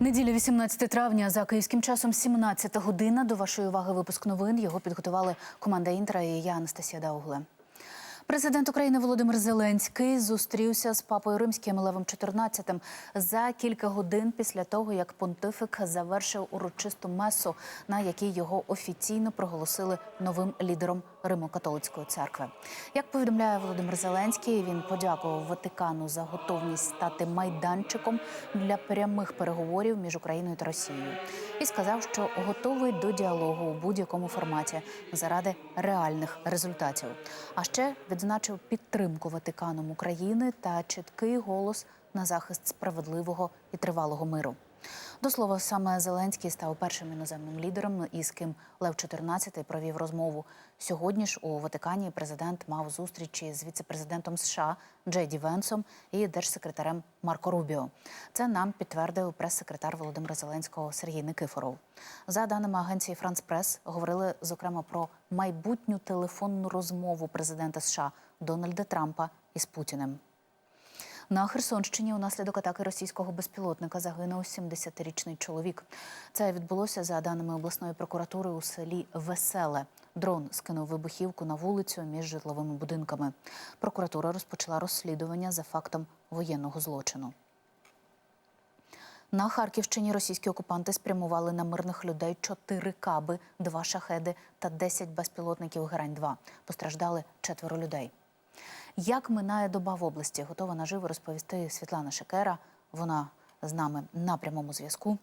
Неділя 18 травня за київським часом 17 година. До вашої уваги випуск новин. Його підготували команда Інтра і я Анастасія Даугле. Президент України Володимир Зеленський зустрівся з папою римським Левом XIV за кілька годин після того, як понтифик завершив урочисту месу, на якій його офіційно проголосили новим лідером Римо-католицької церкви. Як повідомляє Володимир Зеленський, він подякував Ватикану за готовність стати майданчиком для прямих переговорів між Україною та Росією і сказав, що готовий до діалогу у будь-якому форматі заради реальних результатів. А ще відзначив підтримку Ватиканом України та чіткий голос на захист справедливого і тривалого миру. До слова, саме Зеленський став першим іноземним лідером, із ким Лев XIV провів розмову. Сьогодні ж у Ватикані президент мав зустрічі з віце-президентом США Джей Ді Венсом і держсекретарем Марко Рубіо. Це нам підтвердив прес-секретар Володимира Зеленського Сергій Никифоров. За даними агенції Франс Прес, говорили зокрема про майбутню телефонну розмову президента США Дональда Трампа із Путіним. На Херсонщині унаслідок атаки російського безпілотника загинув 70-річний чоловік. Це відбулося за даними обласної прокуратури у селі Веселе. Дрон скинув вибухівку на вулицю між житловими будинками. Прокуратура розпочала розслідування за фактом воєнного злочину. На Харківщині російські окупанти спрямували на мирних людей чотири каби, два шахеди та 10 безпілотників Герань-2. Постраждали четверо людей. Як минає доба в області, готова наживо розповісти Світлана Шекера. Вона з нами на прямому зв'язку.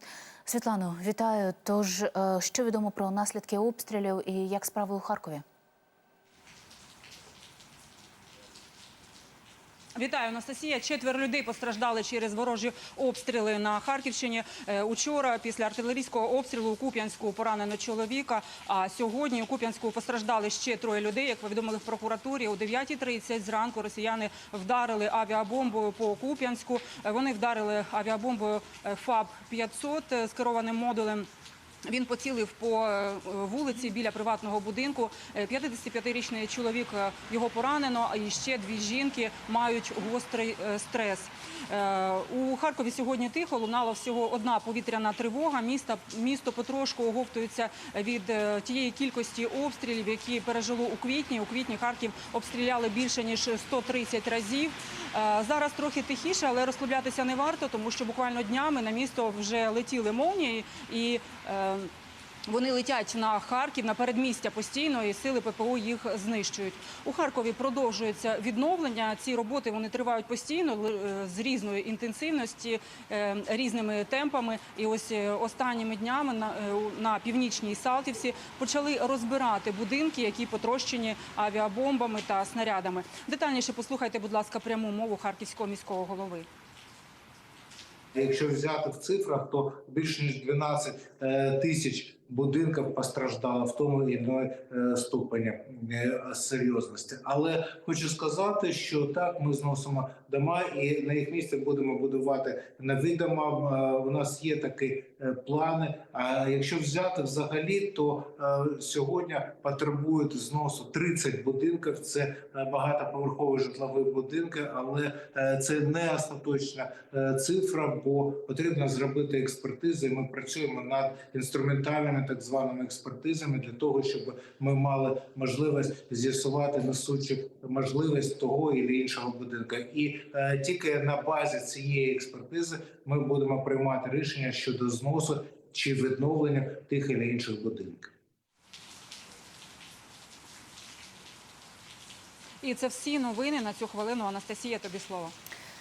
Світлано, вітаю. Тож, е, що відомо про наслідки обстрілів і як справи у Харкові? Вітаю, Анастасія. Четверо людей постраждали через ворожі обстріли на Харківщині. Е, Учора після артилерійського обстрілу у Куп'янську поранено чоловіка. А сьогодні у Куп'янську постраждали ще троє людей. Як повідомили в прокуратурі, о 9.30 зранку росіяни вдарили авіабомбою по Куп'янську. Е, Вони вдарили авіабомбою е, ФАБ-500 з керованим модулем. Він поцілив по е, вулиці біля приватного будинку. Е, 55-річний чоловік е, його поранено, а ще дві жінки мають гострий е, стрес. Е, У Харкові сьогодні тихо лунала всього одна повітряна тривога. Місто, потрошку оговтується від е, тієї кількості обстрілів, які пережило у квітні. У квітні Харків обстріляли більше ніж 130 разів. Е, Зараз трохи тихіше, але розслаблятися не варто, тому що буквально днями на місто вже летіли молнії і. Вони летять на Харків, на передмістя постійно, і сили ППО їх знищують. У Харкові продовжується відновлення. Ці роботи вони тривають постійно е, з різної інтенсивності, е, різними темпами. І ось е, останніми днями на, на північній Салтівці почали розбирати будинки, які потрощені авіабомбами та снарядами. Детальніше послухайте, будь ласка, пряму мову харківського міського голови. Якщо взяти в цифрах, то більш ніж 12 е, тисяч будинків постраждало в тому і іної е, ступені е, серйозності. Але хочу сказати, що так ми зносимо дома, і на їх місці будемо будувати нові дома. Е, У нас є такі е, плани. А якщо взяти взагалі, то е, сьогодні потребують зносу 30 будинків. Це багатоповерхові житлові будинки, але це не остаточна цифра, бо потрібно зробити експертизи. Ми працюємо над інструментальними так званими експертизами для того, щоб ми мали можливість з'ясувати несучу можливість того і іншого будинку. І е, тільки на базі цієї експертизи ми будемо приймати рішення щодо зносу чи відновлення тих і інших будинків. І це всі новини на цю хвилину. Анастасія, тобі слово.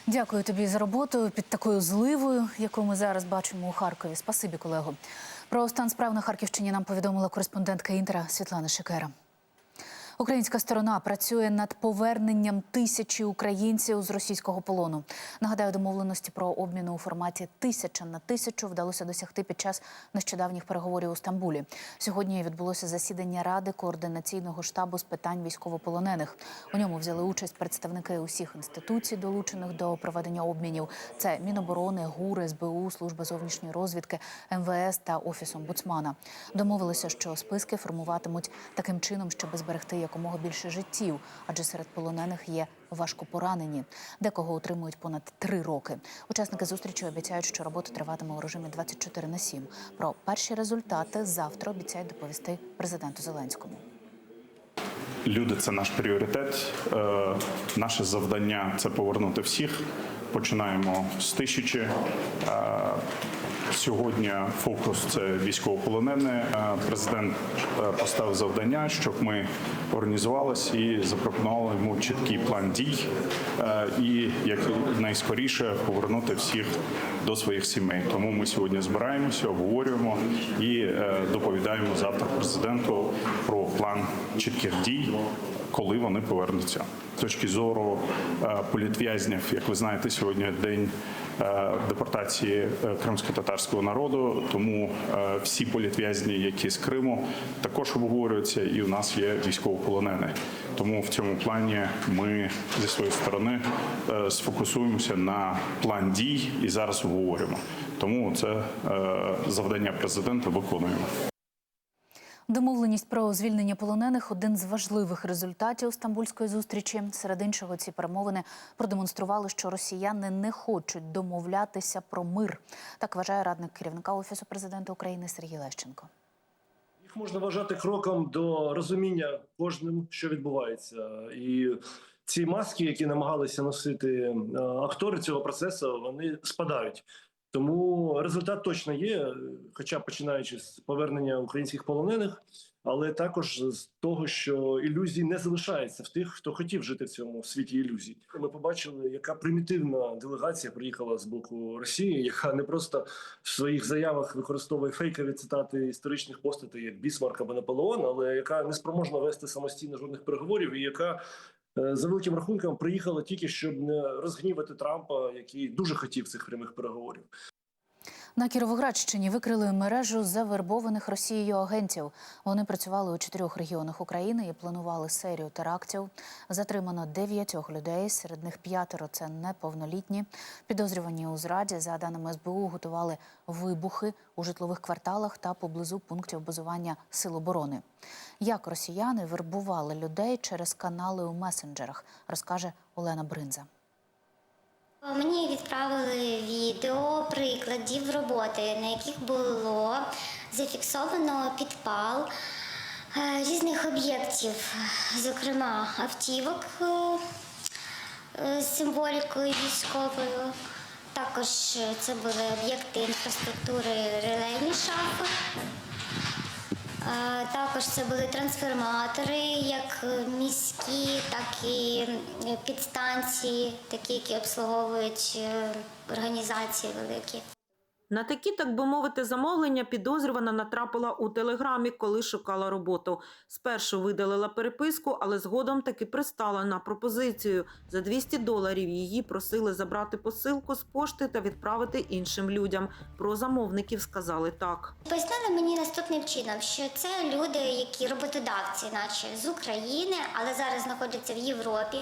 Дякую тобі за роботу під такою зливою, яку ми зараз бачимо у Харкові. Спасибі, колего. Про стан справ на Харківщині нам повідомила кореспондентка Інтера Світлана Шекера. Українська сторона працює над поверненням тисячі українців з російського полону. Нагадаю, домовленості про обмін у форматі тисяча на тисячу вдалося досягти під час нещодавніх переговорів у Стамбулі. Сьогодні відбулося засідання ради координаційного штабу з питань військовополонених. У ньому взяли участь представники усіх інституцій, долучених до проведення обмінів. Це Міноборони, ГУР, СБУ, Служба зовнішньої розвідки, МВС та Офіс омбудсмана. Домовилися, що списки формуватимуть таким чином, щоб зберегти якомога більше життів, адже серед полонених є важко поранені. Декого утримують понад три роки. Учасники зустрічі обіцяють, що робота триватиме у режимі 24 на 7. Про перші результати завтра обіцяють доповісти президенту Зеленському. Люди це наш пріоритет. Е, Наше завдання це повернути всіх. Починаємо з тисячі. Сьогодні фокус це військовополонені. Е, Президент е, поставив завдання, щоб ми організувалися і запропонували йому чіткий план дій е, і як найскоріше повернути всіх до своїх сімей. Тому ми сьогодні збираємося, обговорюємо і доповідаємо завтра президенту про план чітких дій, коли вони повернуться. З точки зору політв'язнів, як ви знаєте, сьогодні день депортації е, кримсько-татарського народу. Тому е, всі політв'язні, які з Криму, також обговорюються, і у нас є військовополонені. Тому в цьому плані ми зі своєї сторони е, сфокусуємося на план дій і зараз обговорюємо. Тому це е, завдання президента виконуємо. Домовленість про звільнення полонених один з важливих результатів стамбульської зустрічі. Серед іншого, ці перемовини продемонстрували, що росіяни не хочуть домовлятися про мир. Так вважає радник керівника офісу президента України Сергій Лещенко. Їх можна вважати кроком до розуміння кожним, що відбувається, і ці маски, які намагалися носити е, актори цього процесу, вони спадають. Тому результат точно є, хоча починаючи з повернення українських полонених, але також з того, що ілюзій не залишається в тих, хто хотів жити в цьому світі ілюзій. Ми побачили, яка примітивна делегація приїхала з боку Росії, яка не просто в своїх заявах використовує фейкові цитати історичних постатей, як Бісмарк або Наполеон, але яка не спроможна вести самостійно жодних переговорів, і яка за великим рахунком приїхала тільки щоб не розгнівати Трампа, який дуже хотів цих прямих переговорів. На Кіровоградщині викрили мережу завербованих Росією агентів. Вони працювали у чотирьох регіонах України і планували серію терактів. Затримано дев'ятьох людей. Серед них п'ятеро це неповнолітні. Підозрювані у зраді, за даними СБУ, готували вибухи у житлових кварталах та поблизу пунктів базування сил оборони. Як росіяни вербували людей через канали у месенджерах, розкаже Олена Бринза. Мені відправили відео прикладів роботи, на яких було зафіксовано підпал е, різних об'єктів, зокрема автівок е, е, з символікою військовою. Також це були об'єкти інфраструктури релейні шафи. Також це були трансформатори, як міські, так і е, підстанції, такі, які обслуговують е, організації великі. На такі, так би мовити, замовлення підозрювана натрапила у телеграмі, коли шукала роботу. Спершу видалила переписку, але згодом таки пристала на пропозицію. За 200 доларів її просили забрати посилку з пошти та відправити іншим людям. Про замовників сказали так. Пояснили мені наступним чином, що це люди, які роботодавці, наче з України, але зараз знаходяться в Європі.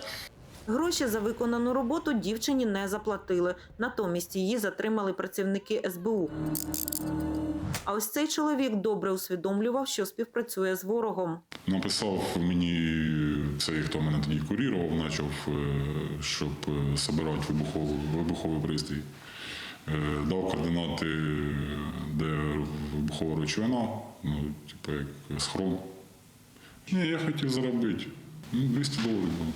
Гроші за виконану роботу дівчині не заплатили. Натомість її затримали працівники СБУ. А ось цей чоловік добре усвідомлював, що співпрацює з ворогом. Написав мені цей, хто мене тоді курірував, почав, е, щоб е, собирати вибуховий, вибуховий пристрій. Е, Дав координати, де вибухова речовина, ну, типу як схрон. Ні, я хотів заробити. Ну, 200 доларів було.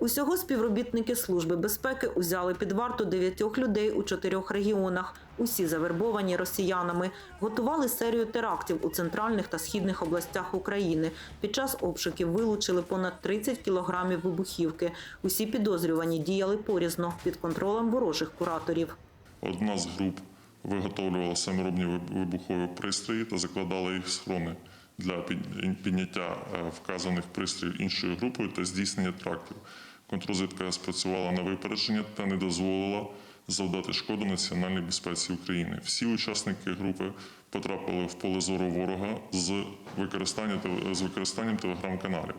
Усього співробітники Служби безпеки узяли під варту дев'ятьох людей у чотирьох регіонах. Усі завербовані росіянами. Готували серію терактів у центральних та східних областях України. Під час обшуків вилучили понад 30 кілограмів вибухівки. Усі підозрювані діяли порізно під контролем ворожих кураторів. Одна з груп виготовлювала саморобні вибухові пристрої та закладала їх схрони для підняття е, вказаних пристроїв іншою групою та здійснення трактів. Контррозвідка спрацювала на випередження та не дозволила завдати шкоду національній безпеці України. Всі учасники групи потрапили в поле зору ворога з використанням, з використанням телеграм-каналів,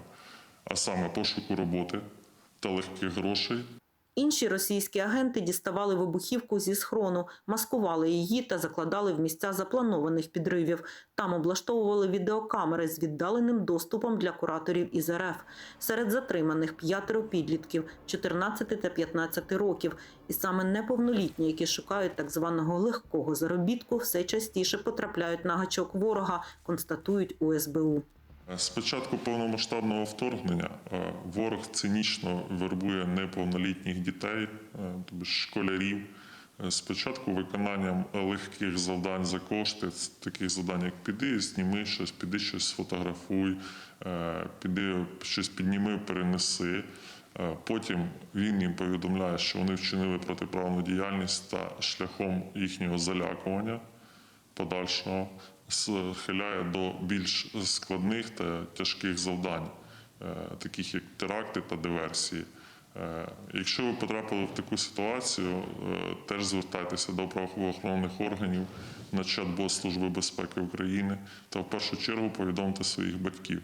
а саме пошуку роботи та легких грошей Інші російські агенти діставали вибухівку зі схрону, маскували її та закладали в місця запланованих підривів. Там облаштовували відеокамери з віддаленим доступом для кураторів із РФ. Серед затриманих п'ятеро підлітків 14 та 15 років. І саме неповнолітні, які шукають так званого легкого заробітку, все частіше потрапляють на гачок ворога, констатують у СБУ. З початку повномасштабного вторгнення е, ворог цинічно вербує неповнолітніх дітей, е, тобто школярів. Е, Спочатку виконанням легких завдань за кошти, таких завдань, як піди, зніми щось, піди щось сфотографуй, е, піди щось підніми, перенеси. Е, Потім він їм повідомляє, що вони вчинили протиправну діяльність та шляхом їхнього залякування подальшого схиляє до більш складних та тяжких завдань, е, таких як теракти та диверсії. Е, Якщо ви потрапили в таку ситуацію, е, теж звертайтеся до правоохоронних органів на чат-бот Служби безпеки України та в першу чергу повідомте своїх батьків.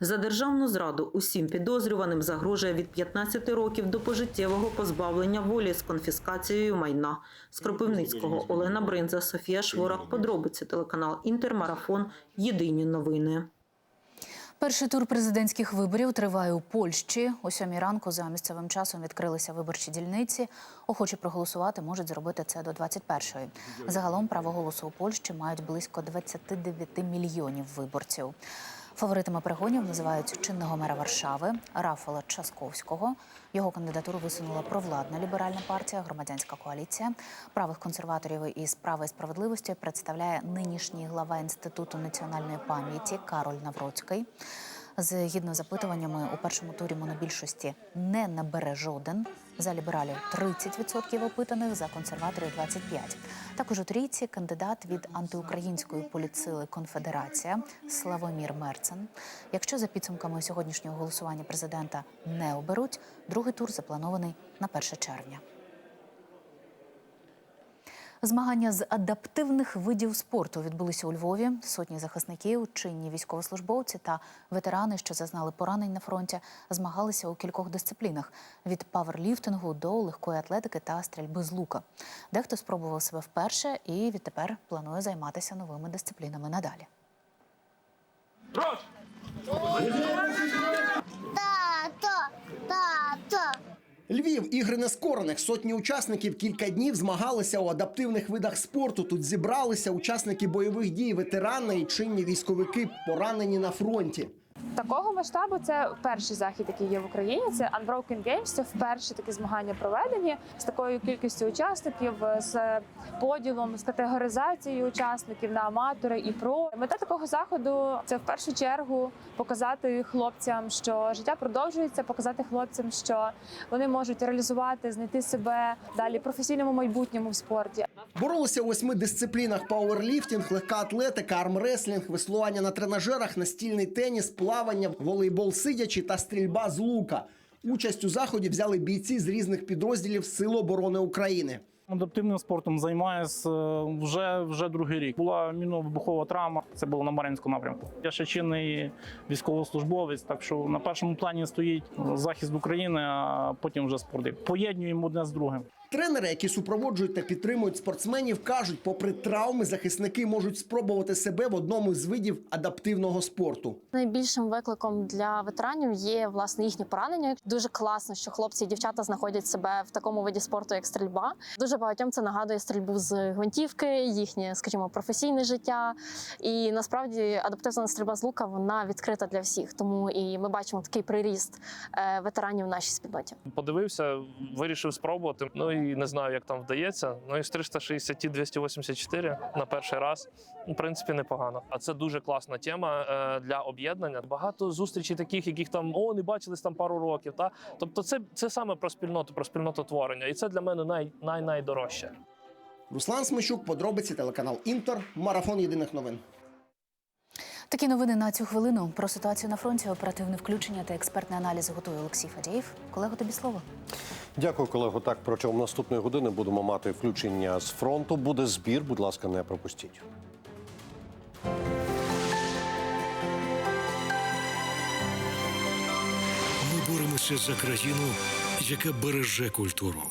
За державну зраду усім підозрюваним загрожує від 15 років до пожиттєвого позбавлення волі з конфіскацією майна. З Кропивницького Олена Бринза, Софія Шворак. Подробиці телеканал Інтермарафон. Єдині новини. Перший тур президентських виборів триває у Польщі. О сьомій ранку за місцевим часом відкрилися виборчі дільниці. Охочі проголосувати можуть зробити це до 21-ї. Загалом право голосу у Польщі мають близько 29 мільйонів виборців. Фаворитами перегонів називають чинного мера Варшави Рафала Часковського. Його кандидатуру висунула провладна ліберальна партія, громадянська коаліція. Правих консерваторів із справи справедливості представляє нинішній глава інституту національної пам'яті Кароль Навроцький. Згідно з запитуваннями, у першому турі монобільшості не набере жоден. За лібералів 30% опитаних, за консерваторів 25%. Також у трійці кандидат від антиукраїнської політсили Конфедерація Славомір Мерцен. Якщо за підсумками сьогоднішнього голосування президента не оберуть, другий тур запланований на 1 червня. Змагання з адаптивних видів спорту відбулися у Львові. Сотні захисників, чинні військовослужбовці та ветерани, що зазнали поранень на фронті, змагалися у кількох дисциплінах: від паверліфтингу до легкої атлетики та стрільби з лука. Дехто спробував себе вперше і відтепер планує займатися новими дисциплінами надалі. Львів ігри нескорених. Сотні учасників кілька днів змагалися у адаптивних видах спорту. Тут зібралися учасники бойових дій, ветерани і чинні військовики, поранені на фронті. Такого масштабу це перший захід, який є в Україні. Це Unbroken Games. Це вперше такі змагання проведені з такою кількістю учасників, з поділом, з категоризацією учасників на аматори і про. Мета такого заходу це в першу чергу показати хлопцям, що життя продовжується, показати хлопцям, що вони можуть реалізувати, знайти себе далі професійному майбутньому в спорті. Боролися у восьми дисциплінах: пауерліфтинг, легка атлетика, армреслінг, веслування на тренажерах, настільний теніс, плавання, волейбол сидячи та стрільба з лука. Участь у заході взяли бійці з різних підрозділів Сил оборони України. Адаптивним спортом займаюся е, вже, вже другий рік. Була мінно-вибухова травма, це було на Мар'їнському напрямку. Я ще чинний військовослужбовець, так що на першому плані стоїть захист України, а потім вже спорти. Поєднуємо одне з другим. Тренери, які супроводжують та підтримують спортсменів, кажуть, попри травми, захисники можуть спробувати себе в одному з видів адаптивного спорту. Найбільшим викликом для ветеранів є власне їхнє поранення. Дуже класно, що хлопці і дівчата знаходять себе в такому виді спорту, як стрільба. Дуже багатьом це нагадує стрільбу з гвинтівки, їхнє, скажімо, професійне життя. І насправді адаптивна стрільба з лука вона відкрита для всіх. Тому і ми бачимо такий приріст е, ветеранів в нашій спільноті. Подивився, вирішив спробувати. Ну і не знаю, як там вдається. Ну і з 360 284 на перший раз, в принципі, непогано. А це дуже класна тема е, для об'єднання. Багато зустрічей таких, яких там о, не бачились там пару років. Та тобто, це, це саме про спільноту, про спільнототворення, і це для мене най, най найдорожче. Руслан Смещук, подробиці телеканал Інтер, марафон єдиних новин. Такі новини на цю хвилину про ситуацію на фронті, оперативне включення та експертний аналіз готує Олексій Фадєєв. Колего, тобі слово. Дякую, колего. Так протягом наступної години будемо мати включення з фронту. Буде збір. Будь ласка, не пропустіть. Ми боремося за країну, яка береже культуру.